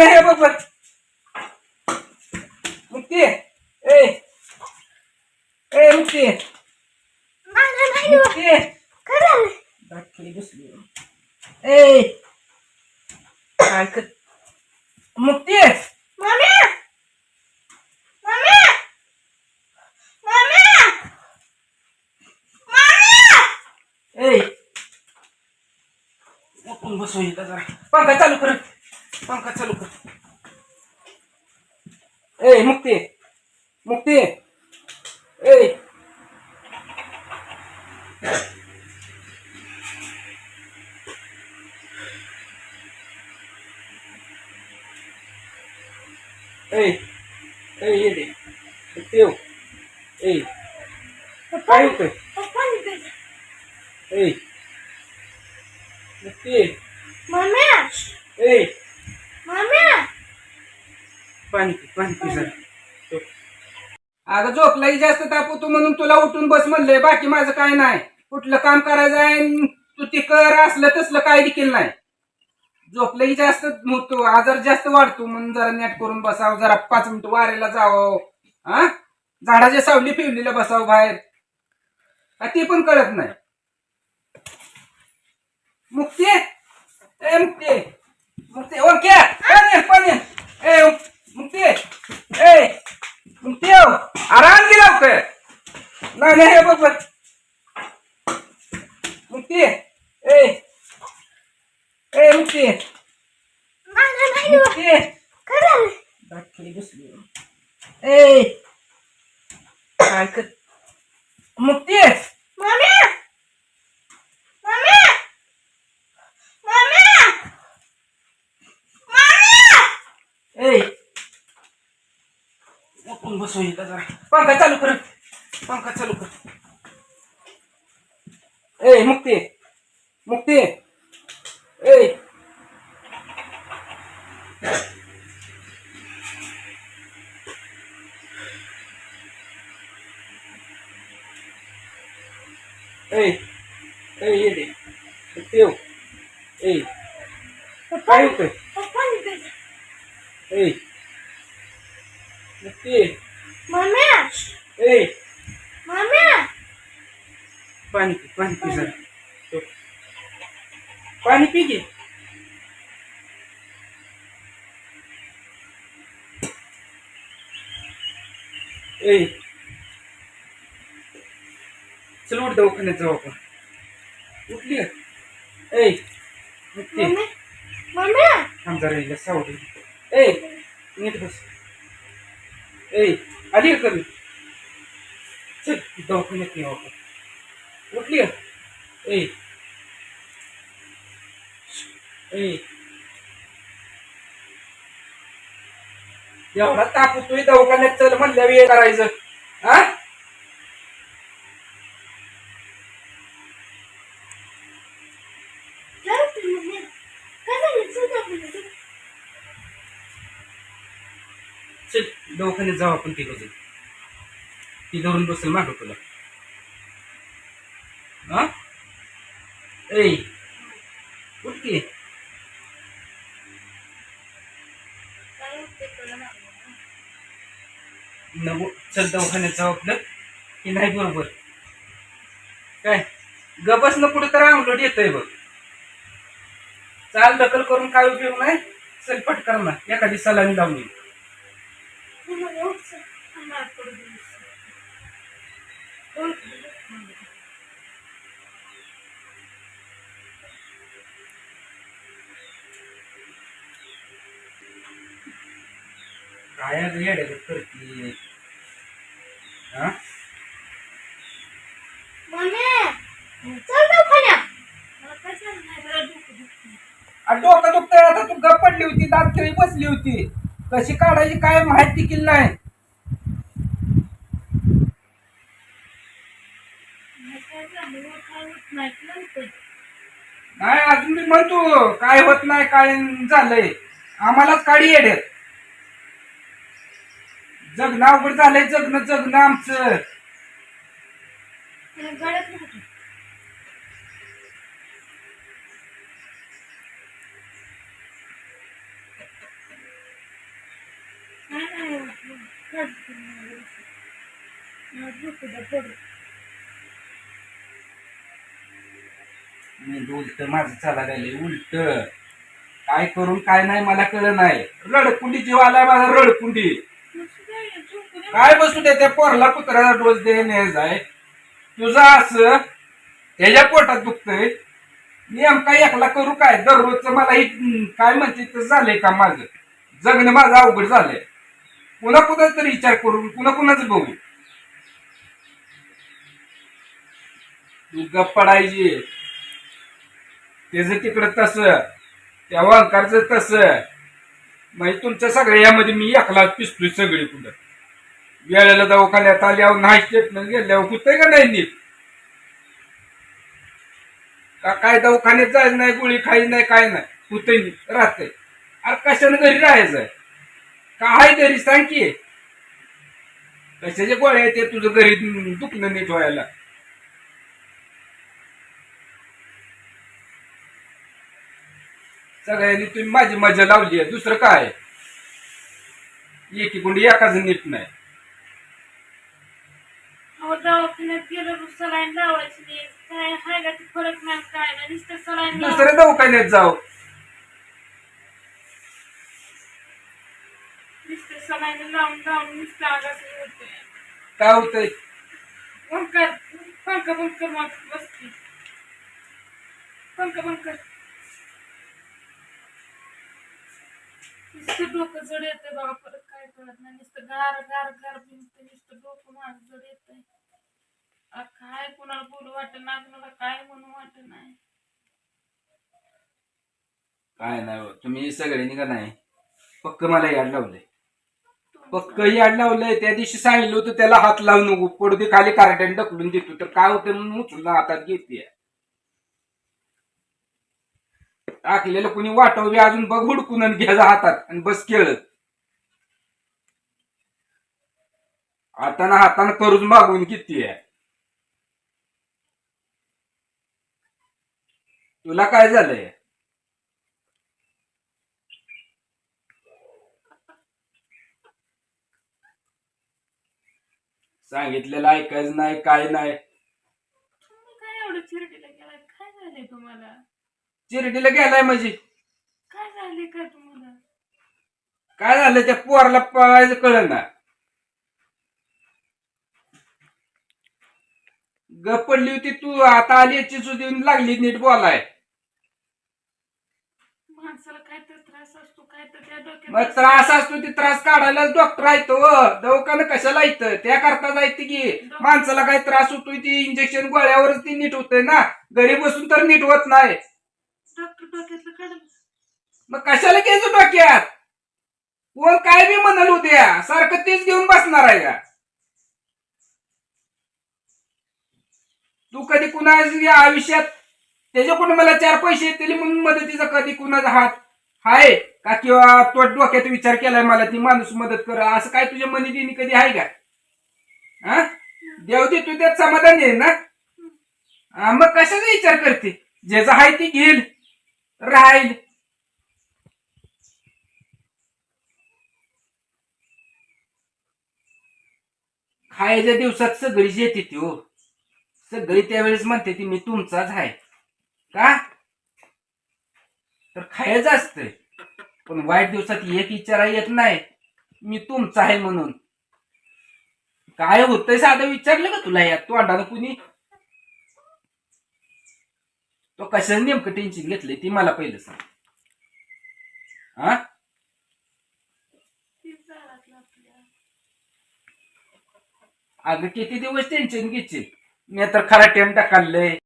नाही हे बघ बघ. मुक्ती ए. ए मुक्ती मुक्ती दाखली बसली. ए. काय कर मुक्ती ए. बसू इथं जरा. पंखा चालू कर. पंखा चालू कर ए मुक्ती. मुक्ती. ए. ए. पाणी पाणी पी झोप. अगं झोपलाही जास्त तू म्हणून तुला उठून बस म्हणलंय बाकी माझं काय नाही. कुठलं काम करायचं आहे तू ते कर असलं तसलं काय देखील नाही. झोपलंही जास्त होतो आजार जास्त वाढतो म्हणून जरा नेट करून बसावं जरा पाच मिनिटं वाऱ्याला जावं. हा झाडाच्या सावली फिवलीला बसावं बाहेर. हा, ते पण कळत नाही. मुक्ते? ए मुक्ती? ओके पाणी पाणी ए मुक्ती ए मुक्ती हो आराम की लवकर नाही नाही हे बघ बघ. मुक्ती ए ए मुक्ती मुक्ती ए काय कर मुक्ती ए उठून बसू जरा. पंखा चालू कर. पंखा चालू कर. ए मुक्ती. मुक्ती. ए. ए ए ये दे. मुक्ती हो ए. काय होतंय? ए. मुक्ती ए. पाणी पी पाणी पी जरा. पाणी पी घे ए. चल उठ दवाखान्यात जाऊ आपण. उठली का? ए मुक्ती थांब जरा हिला सावली ए नीट बस. ए आली का कमी चल दवाखान्यात येऊ आपण उठली ए ए एवढा ताप होतोय दवाखान्यात चल म्हणल्या वेळ करायचं हा चल दवाखान्यात जाऊ आपण ती जाऊ ती धरून बसेल मागं तुला. हा? ए उठ की. नको चल दवाखान्यात जाऊ आपलं. की नाही बरोबर. काय? गबसनं कुठं तर अंगलोट येतोय बघ. चाल दखल करून काय उपयोग नाही? चल पटकर ना एखादी सलामी लावून काय आज येड्यागत करते हा? डोकं दुखतंय. आता तू गप पडली होती दात खेळी बसली होती. कशी काढायची काय माहिती देखील नाही नाही अजून मी म्हणतो काय होत नाही काय झालंय? आम्हालाच काढी येड्यात. जगणं अवघड झालंय जगणं जगणं आमचं. तुझ्या मी उलट माझं चाला गेले उलट. काय करून काय नाही मला कळलं नाही. रडकुंडी जीव आलाय माझा रडकुंडी. काय बसू दे त्या पोरला कुत्र्याला डोस दे जाय. तुझं असं त्याच्या पोटात दुखतंय. नेमका एकला करू काय? दररोजच मला काय म्हणते तर झालंय का माझं? जगणं माझं अवघड झालंय. पुन्हा पुन्हा तरी विचार करून पुन्हा पुन्हाच बघू? गप्प पडायची. त्याचं तिकडं तस. त्या वांकारचं तस. म्हणजे तुमच्या सगळ्या यामध्ये मी एकला पिसतोय सगळी कुठं. वेळेला दवाखान्यात आल्यावर नाही स्टेटमेंट गेल्यावर कुठे का नाही नीट? का काय दवाखान्यात जायचं नाही गोळी खायची नाही काय नाही. कुठे नीट. राहतंय. अरे कशाने घरी राहायचंय? काय घरी सांग की. कशाच्या गोळ्या आहेत ते तुझं घरी दुखणं नीट व्हायला. सगळ्यांनी तुम्ही माझी मजा लावली आहे. दुसरं काय? एकी कुंडी एकाच नीट नाही. अहो दवाखान्यात गेलं सलाईन लावायची नाही. काय हाय का ते फरक नाही काय नाही. नुसतं सलाईन दुसऱ्या दवाखान्यात जाऊ लावून आगास होते. काय होतंय? पंकर पंख पंख मग बसते पंख पंख नुसतं डोकं जड येते बाबा परत काय कळत नाही. नुसतं गार गार नुसतं डोकं माझं जड येतंय. आ, काय कुणाला बोलू वाटत नाही कुणाला काय म्हणू वाटत नाही. काय नाही हो. तुम्ही सगळ्यांनी का नाही. पक्क मला याड लावलंय. पक्क याड लावलंय त्या दिवशी सांगितलं होतं त्याला हात लावू नको पडू दे खाली कार्टन ढकलून देतो. तर काय होतं म्हणून उचलून हातात घेते. टाकलेलं कुणी वाटव अजून बघ हुडकून आणि घ्यायचा हातात आणि बस खेळत हाताना हातानं करून मागून किती आहे तुला काय झालंय? सांगितलेलं ऐकायचं नाही काय नाही. तुम्ही काय एवढं चिरडीला गेलाय? काय झालंय तुम्हाला? चिरडीला गेलाय म्हणजे? काय झाले का तुम्हाला? काय झालं त्या पोराला पळायचं कळलं ना? गप पडली होती तू आता आली चिचू देऊन लागली नीट बोलाय माणसाला काय तर त्रास असतो काय तर त्या मग त्रास असतो ते त्रास काढायला डॉक्टर आहेत हो. दवाखाना कशाला येतं त्या करता जायचं की. माणसाला काय त्रास होतोय ती इंजेक्शन गोळ्यावरच ती नीट होतंय ना. घरी बसून तर नीट होत नाही. मग कशाला घ्यायचं डोक्यात? कोण काय बी म्हणाल उद्या सारखं तेच घेऊन बसणार आहे का तू कधी कुणा आयुष्यात त्याच्याकडून मला चार पैसे येतील म्हणून मदतीचा कधी कुणाचा हात? हाय. का किंवा तो डोक्यात विचार केलाय मला ती माणूस मदत कर असं काय तुझ्या मनी देणी कधी आहे का? हा? देव दे तू त्यात समाधान आहे ना? मग कशाचा विचार करते? ज्याचा आहे ती घेईल राहील. खायच्या दिवसात सगळी येते ती हो. सगळी त्यावेळेस म्हणते ती मी तुमचाच आहे. का? तर खायचं असतंय. पण वाईट दिवसात एक विचारा येत नाही. मी तुमचा आहे म्हणून. काय होतंय साधं विचारलं का तुला या तोंडानं कुणी? तो कशाने नेमकं टेन्शन घेतलंय ती मला पहिलं सांग. हा? अगं किती दिवस टेन्शन घेशील? मी तर खरा टेन टाकालंय